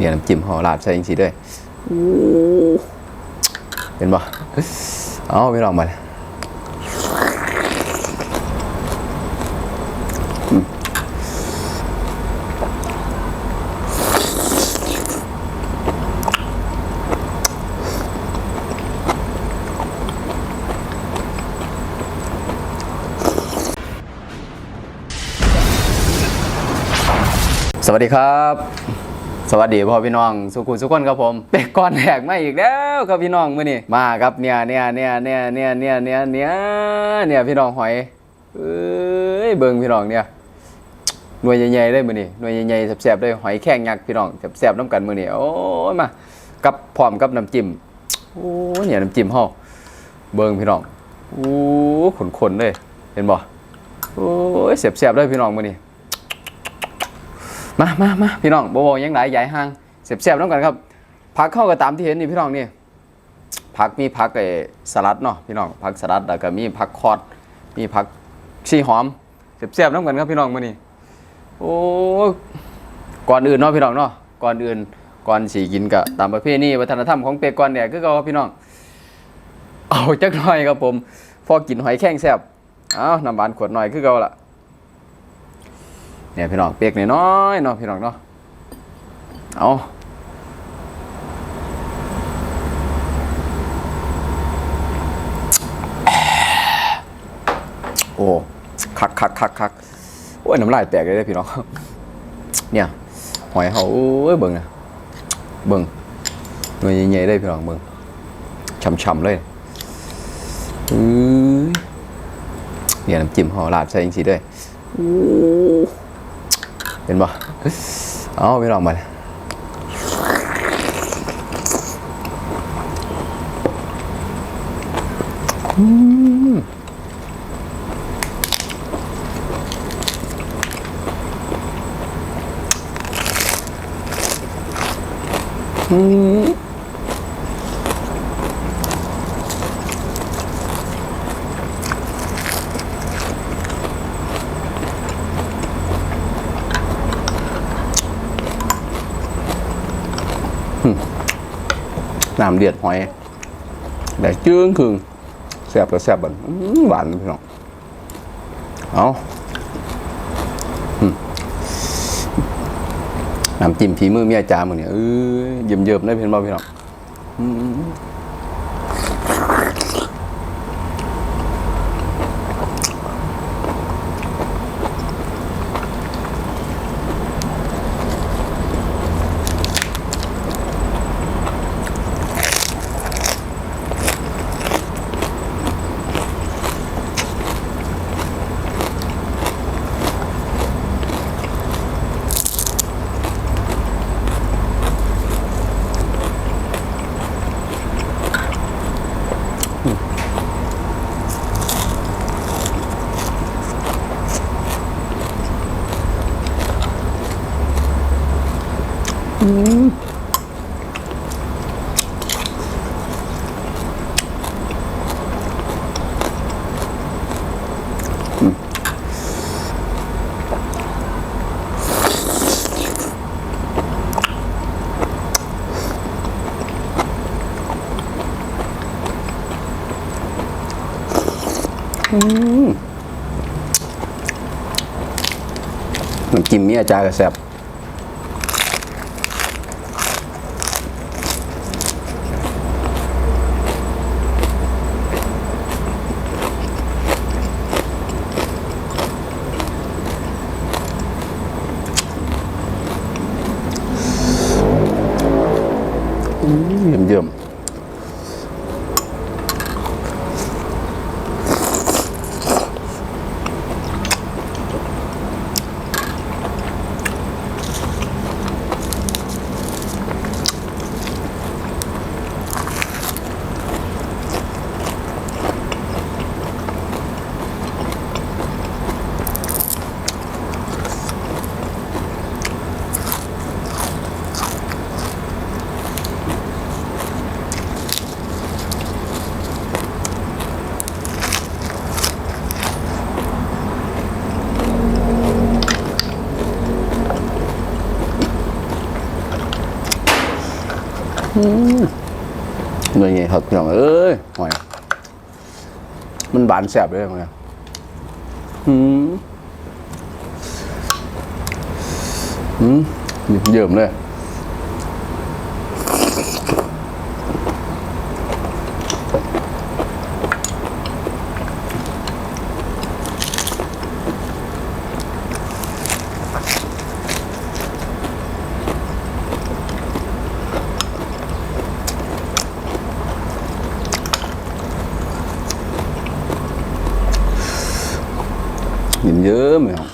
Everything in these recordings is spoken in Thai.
เนี่ยน้ำจิ้มห่อลาดใส่จังซี่เด้วยเห็นบ่เอาไปลองมาเลยอืมสวัสดีครับ สวัสดีพ่อพี่น้องสุขุสุขคนครับผมเป็กก้อนแหกมาอีกแล้วครับพี่น้องมื้อนี้มาครับเนี่ยเนี่ยเนี่ยเนี่ยเนี่ยเนี่ยเนี่ยเนี่ยเนี่ยพี่น้องหอยเอ้ยเบิ่งพี่น้องเนี่ยหน่วยใหญ่ๆเลยมื้อนี้หน่วยใหญ่ๆแซ่บๆเลยหอยแข้งยักษ์พี่น้องแซ่บๆน้ำกันมื้อนี้โอ้ยมากับพร้อมกับน้ำจิ้มโอ้ยเนี่ยน้ำจิ้มเฮาเบิ่งพี่น้องโอ้ขนๆเลยเห็นบ่โอ้ยแซ่บๆเลยพี่น้องมื้อนี้ มามามาพี่น้องบบอกยังหลายใหญ่ห้างเสียบเสียบน้ำกันครับผักเข้าก็ตามที่เห็นนี่พี่น้องนี่ผักมีผักไอ้สลัดเนาะพี่น้องผักสลัดแล้วก็มีผักคอดมีผักชีหอมเสียบเสียบน้ำกันครับพี่น้องมื้อนี้โอ้ก่อนอื่นเนาะพี่น้องเนาะก่อนอื่นก่อนสีกินก็ตามประเพณีวัฒนธรรมของเปกก่อนเนี่ยคือก็พี่น้อง เอาจักหน่อยครับผม พอกินหอยแข้งแซ่บเอาน้ำหวานขวดหน่อยคือเก่าละ เนี่ยพี่น้องเปียกน้อยเนาะพี่น้องเนาะเอาโอ้คักคักคักคักโอ้ยน้ำลายแตกเลยพี่น้องเนี่ยหอยเขาโอ้ยเบิ่งนะเบิ่งหน่วยใหญ่ๆเลยพี่น้องเบิ่งช่ำๆเลยเนี่ยน้ำจิ้มห่อลาดใส่จังซี่เด้วย เห็นบ่เอาไปลองมาเลยอืมอืม น้ำเดือดหอยแต่จื้งคืงแซ่บก็แซ่บบันหวานพี่น้องเอาน้ำจิ้มฝีมือเมียจามึงเนี่ยเอ้ยเยิ่มๆได้เพียนบ่พี่น้อง น้ำจิ้มนี่อาจารย์แซบเยี่ยมเยี่ยม เน่วยไงครับพี่น้องเอ้ยหอยมันบานแสบเลยมั้งอืมอืมเยิ่มเลย เยอะไหมครับ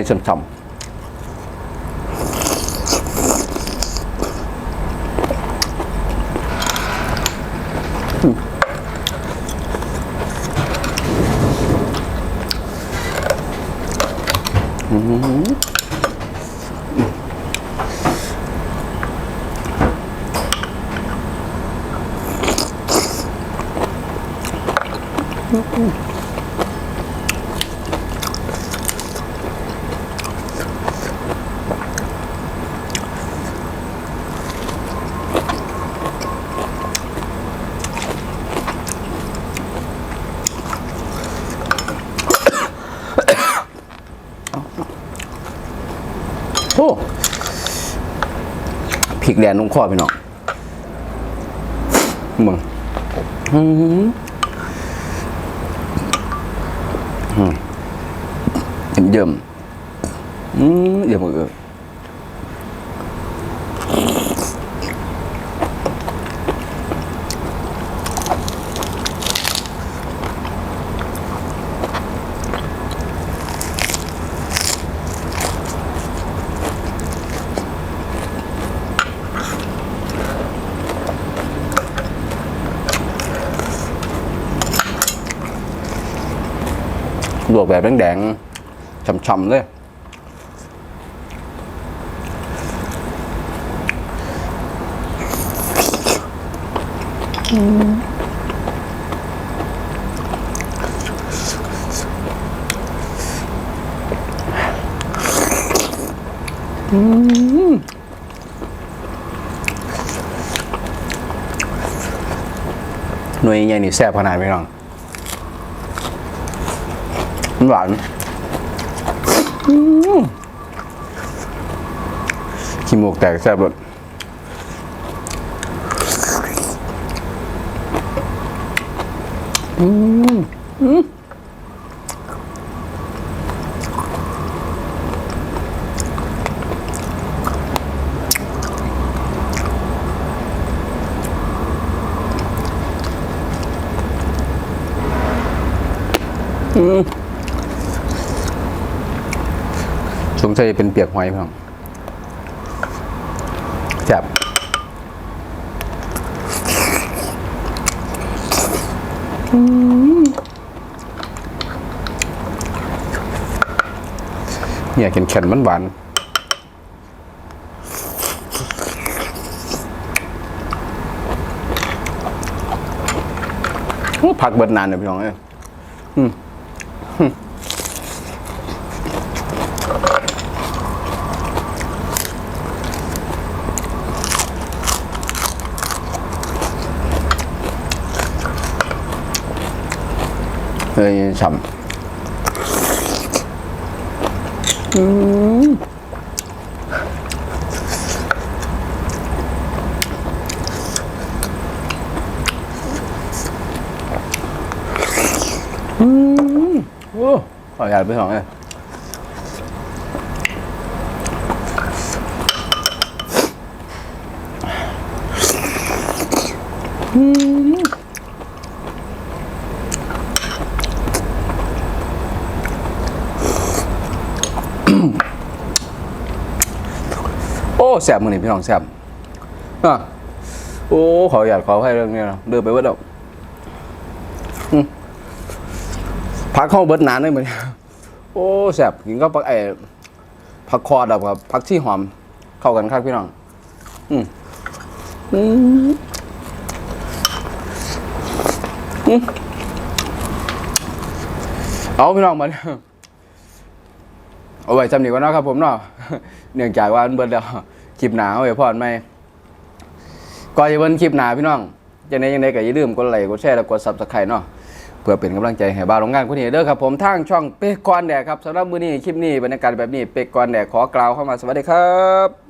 Nuôi nhai sầm พริกแดนลงคอพี่น้องมึงอืมอืมเยิ่มอืมเยิ่มเออ ลวกแบบแดงๆช่ำๆเลยหน่วยใหญ่นี่แซ่บขนาดไหนพี่น้อง หวานอืมขี้มูกแตกแซ่บเลยอืมอืม สงสัยเป็นเปียกหอยพี่น้องแซ่บเนี่ยเข็นเข็นมันหวานผักเบิดนานเลยพี่น้องเอ้ยอืม เฮ้ยฉ่ำอืมอืมโอ้ขออยากไปสองเลยโอ้แสบมือนี่พี่น้องแสบอะโอ้ขออยากขอให้เรื่องนี้นะเดินไปเวัดแล้วอืมพักเข้าเบิดนานเลยเหมือนกันโอ้แสบกินก็ปักไอ้ผักคอดับกับผักที่หอม เข้ากันครับพี่น้อง อืมอืมอืมเอาพี่น้องมาเนี่ย เอาไว้จำหนีก่านเนาะครับผมเนาะเนื่องจากว่าเบิดแล้วคลิปหนาเอาไว้พอดไหมก่อนจะเบิร์คลิปหนาพี่น้องจะในยังไงก็อย่าลืมกดไลค์กดแชร์และกดซับสไครต์เนาะเพื่อเป็นกำลังใจให้บ้าวโรงงานคนนี้เด้อครับผมทางช่องเป๊กกอนแดกครับสำหรับมื้อนี้คลิปนี้บรรยากาศแบบนี้เป๊กกอนแดกขอกล่าวเข้ามาสวัสดีครับ